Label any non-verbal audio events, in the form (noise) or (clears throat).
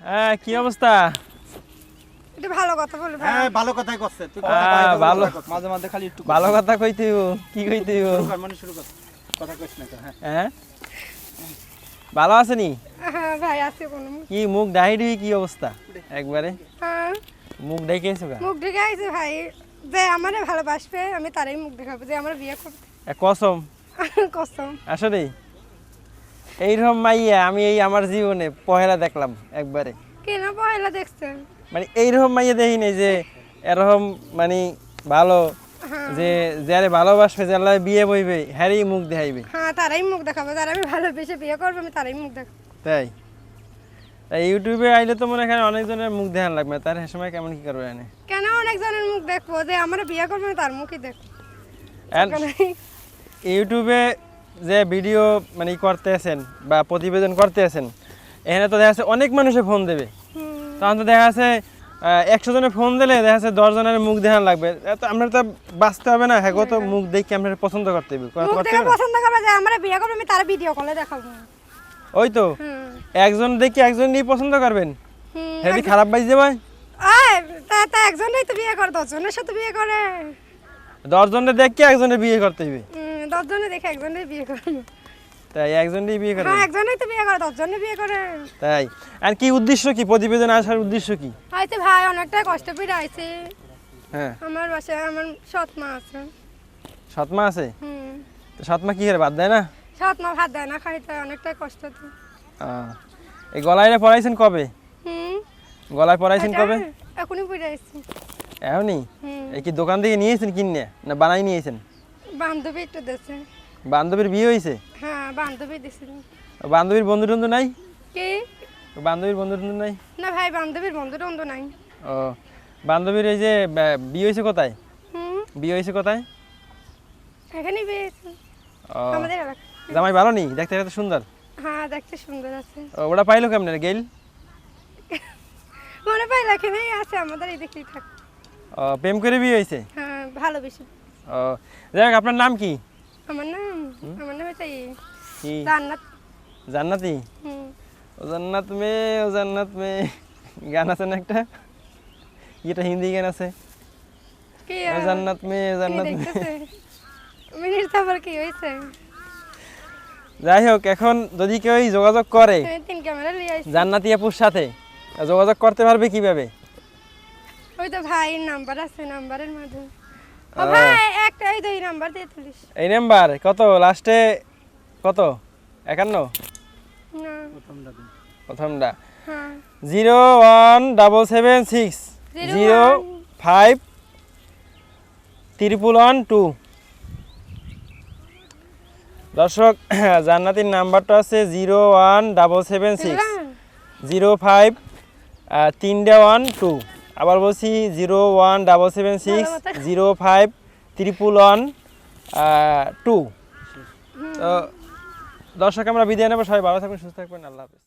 হ্যাঁ কি অবস্থা? একটু ভালো কথা বলে হ্যাঁ ভালো কথাই করছে। তুই ভালো। মাঝে মাঝে খালি একটু ভালো কথা কইতে কি কইতে মানে শুরু কর কথা কইস না হ্যাঁ। হ্যাঁ? ভালো আছেনি হ্যাঁ ভাই আছে কোনো মুখ- কি মুখ ডাইডি কি অবস্থা? একবারে। হ্যাঁ। মুখ মুখ দেখে আইছে ভাই। যে আমারে ভালোবাসবে আমি তারই মুখ দেখাবো যে আমার বিয়ে করবে। কসম? কসম। আসলে এইরকম মাইয়া আমি এই আমার জীবনে পহেলা দেখলাম একবারে। কেন পয়লা দেখছেন? মানে এইরকম মাইয়া দেখি নাই যে এরকম মানে ভালো হ্যাঁ। যে যারে ভালোবাসবে যারা বিয়ে বইবে হ্যারই মুখ দেখাইবে। হ্যাঁ তারাই মুখ দেখাবো যারা আমি ভালোবেসে বিয়ে করব আমি তারাই মুখ দেখাবো। তাই? তাই ইউটিউবে আইলে তো মনে হয় অনেকজনের মুখ দেখান লাগবে তার সময় কেমন কি করবে এনে কেন অনেকজনের মুখ দেখব? যে আমার বিয়ে করবে তার মুখই দেখব। ইউটিউবে যে ভিডিও মানে করতে আছেন বা প্রতিবেদন করতে আছেন এখানে তো দেখা যাচ্ছে অনেক মানুষে ফোন দেবে। তখন তো দেখা যাচ্ছে একশো জনের ফোন দিলে দেখা যাচ্ছে দশ জনের মুখ দেখান লাগবে। আমরা তো বাঁচতে হবে না হ্যাঁ তো মুখ দেখে আমরা পছন্দ করতে হবে? পছন্দ করবে যে আমার বিয়ে করবে আমি তার ভিডিও কলে দেখাবো। ওই তো একজন দেখে একজন নিয়ে পছন্দ করবেন? হেবি খারাপ বাজছে ভাই। তা একজনেই তো বিয়ে করে দশজনের সাথে বিয়ে করে। দশজনের দেখে একজনের বিয়ে করতে হবে। দশজনে দেখে একজনের বিয়ে করে তাই একজনই বিয়ে করে হ্যাঁ একজনেই তো বিয়ে করে দশজনে বিয়ে করে। তাই। আর কি উদ্দেশ্য কি? প্রতিবেদন আসার উদ্দেশ্য কি? হয়তো ভাই অনেকটা কষ্ট পেয়ে আইছে। হ্যাঁ। আমার বাসায় আমার সৎ মা আছে। সৎমা আছে? হুম। তো সৎমা কি করে বাদ দেয় না? সৎ মা ভাত দেয় না খাইতে অনেকটা কষ্ট তো। এই গলায় পড়াইছেন কবে? হুম। গলায় পড়াইছেন কবে? এখনই পড়ে আইছি। এখনই? এই কি দোকান থেকে নিয়েছেন কিনে না বানাই নিয়েছেন? বান্ধবী একটু দিছে। বান্ধবীর বিয়ে হয়েছে হ্যাঁ বান্ধবী দিছিল। বান্ধবীর বন্ধু টন্ধু নাই? কি? বান্ধবীর বন্ধু টন্ধু নাই? না ভাই বান্ধবীর বন্ধু টন্ধু নাই। ও বান্ধবীর এই যে বিয়ে হয়েছে কোথায়? হুম। বিয়ে হয়েছে কোথায়? এখানেই পেয়েছি ও আমাদের জামাই ভালো নি? দেখতে এত সুন্দর। হ্যাঁ দেখতে সুন্দর আছে। ওটা পাইলো কেমন গেল মনে পাই এখানেই আছে আমাদের এই দেখেই থাক। ও প্রেম করে বিয়ে হয়েছে হ্যাঁ ভালোবেসে। ও যাই হোক, আপনার নাম কি? আমার নাম আমার নাম হচ্ছে জান্নাত। জান্নাতি? ও জান্নাত মে ও জান্নাত মে গান আছে না একটা? এটা হিন্দি গান আছে। কি ও জান্নাত মে জান্নাত মিনিট তারপর কি হয়েছে? যাই হোক এখন যদি কেউ যোগাযোগ করে জান্নাতি আপুর সাথে যোগাযোগ করতে পারবে কীভাবে? ওই তো ভাইয়ের নাম্বার আছে নাম্বারের মাধ্যমে। ভাই এই নাম্বার কত? লাস্টে কত? একান্ন? প্রথমটা হ্যাঁ। Zero one double seven six. Zero zero five. Triple one two. দর্শক (clears throat) জান্নাতির নাম্বারটা আছে zero one double seven six. Zero five তিনটে ওয়ান টু। আবার বলছি zero one double seven six zero five triple one two. তো দর্শক আমরা বিদায় নেব। সবাই ভালো থাকবেন সুস্থ থাকবেন। আল্লাহ হাফিজ।